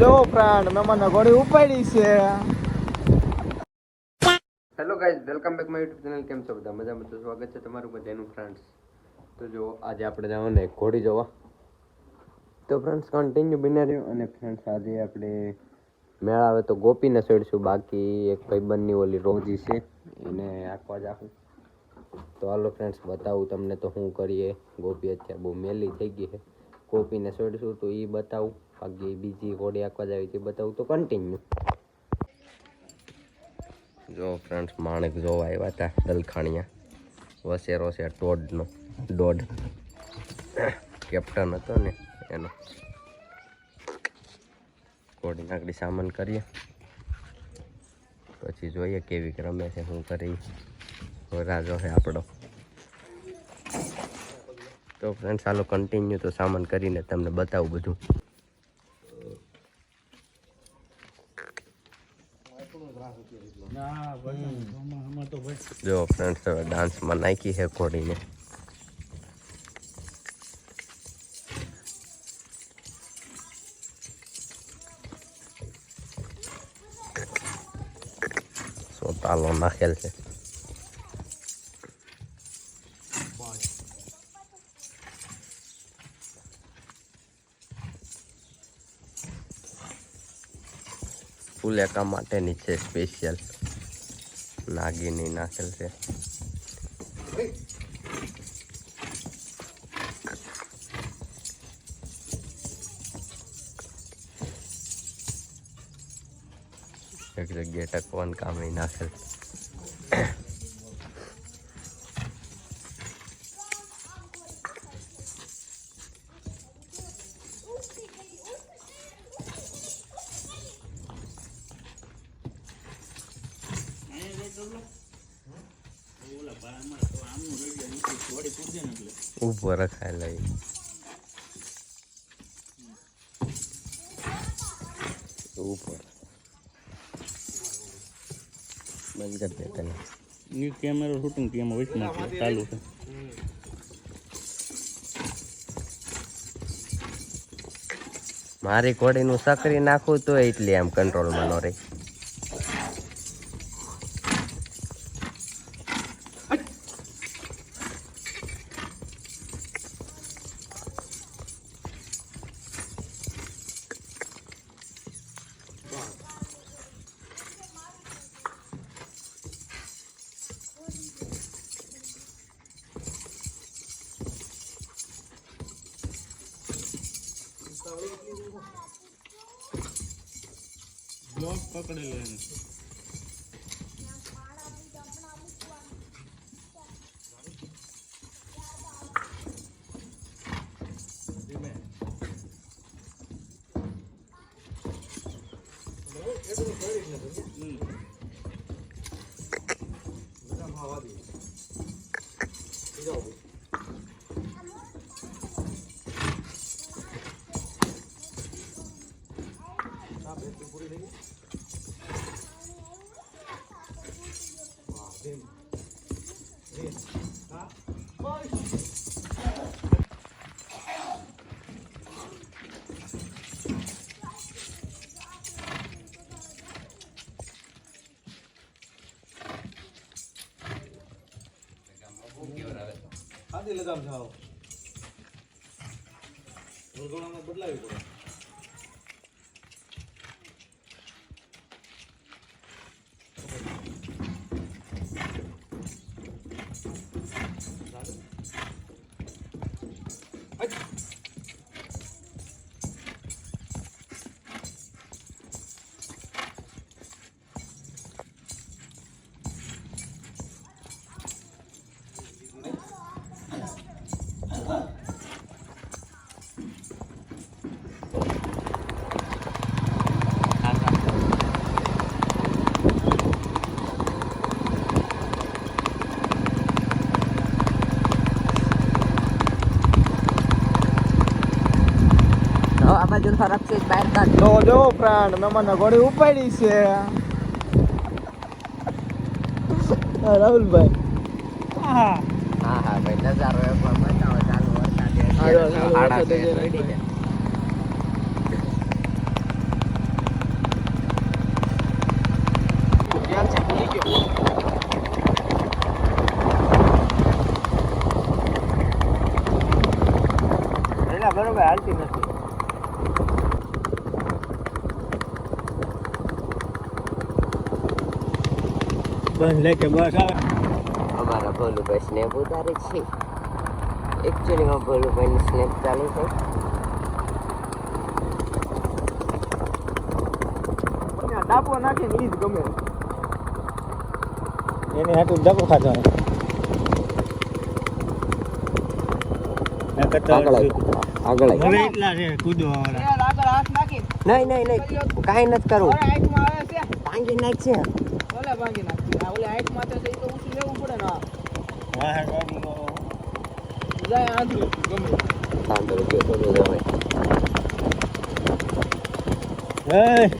જો ફ્રેન્ડ મેં મને ઘોડી ઉપાડી છે. Hello guys welcome back my YouTube channel કેમ છો બધા? મજામાં તો સ્વાગત છે તમારું બધાનું ફ્રેન્ડ્સ તો જો, આજે આપણે જવાનું એક ઘોડી જોવા. તો ફ્રેન્ડ્સ કન્ટિન્યુ બન્યા રહ્યો. અને ફ્રેન્ડ્સ આજે આપણે મેળા આવે તો ગોપીને ચડશું બાકી એક ભાઈબંધની ઓલી રોજી છે, એને આખવા જાખું તો હાલો ફ્રેન્ડ્સ બતાવું તમને તો શું કરીએ. ગોપી અત્યારે બહુ મેલી થઈ ગઈ છે. ગોપીને છોડીશું તો એ બતાવું. બાકી બીજી ઘોડી આખવા જાવી તે બતાવું તો કન્ટિન્યુ જો ફ્રેન્ડ્સ માણેક જોવા આવ્યા હતા દલખાણિયા. વસેરો છે ટોડનો દોઢ કેપ્ટન હતો ને એનો. કોડી નાકડી સામાન કરીએ. પછી જોઈએ કેવી રમે છે શું કરી. રાજો છે આપણો. તો ફ્રેન્ડ્સ ચાલો કન્ટિન્યુ તો સામાન કરીને તમને બતાવું બધું. જો ફ્રેન્ડ્સ હવે ડાન્સમાં નાખી છે ઘોડીને સોતાલો નાખેલ છે. ફૂલેકા માટેની છે સ્પેશિયલ. નાગીની નાખેલ છે. એક જગ્યાએ ટકવાનું કામ નાખેલ. ઊભો રખાયેલો લઈ. ઉપર બંધ કરી દે તને. ન્યૂ કેમેરા શૂટિંગ કેમ વચમાં છે, ચાલુ છે. મારી ઘોડીનું સકરી નાખું તો એટલી આમ કંટ્રોલમાં ન રહી. બ્લોક પકડેલો એને. Hum. લગામ જાઓ. વરઘોડામાં બદલાવી પડે. બાજુ ફરક છે બહાર કાઢ તો જો પ્રાણ મેમાને ઘોડી ઉપાડી છે. રાહુલભાઈ. હા. હા હા ભાઈ નજારો એમાં બતાવો ચાલુ વરસાદ છે બરોબર હાલતી નથી. બસ લે કે બસ. આવે અમારા ભોલુભાઈ સ્નેપ ઉતારે છે. એકચ્યુઅલીમાં ભોલુભાઈની સ્નેપ ચાલુ છે. ડાપો નાખે ને ઈ જ ગમે. એને હાટું ડાપો ખાતો આગળ આય. આગળ આય. હવે એટલા છે કૂદવા વાળા. આગળ હાથ નાખી નહીં નહીં નહીં. કાંઈ નથી કરવું. ભાંગી નાખ છે. ભાંગી નાખી. આ ઓલે આંખમાં તો ઈ તો ઊંચું લેવું પડે ને વાહે બાબુ જાય આંધળું. ગમે. સાંભળો કે તો જાય. હે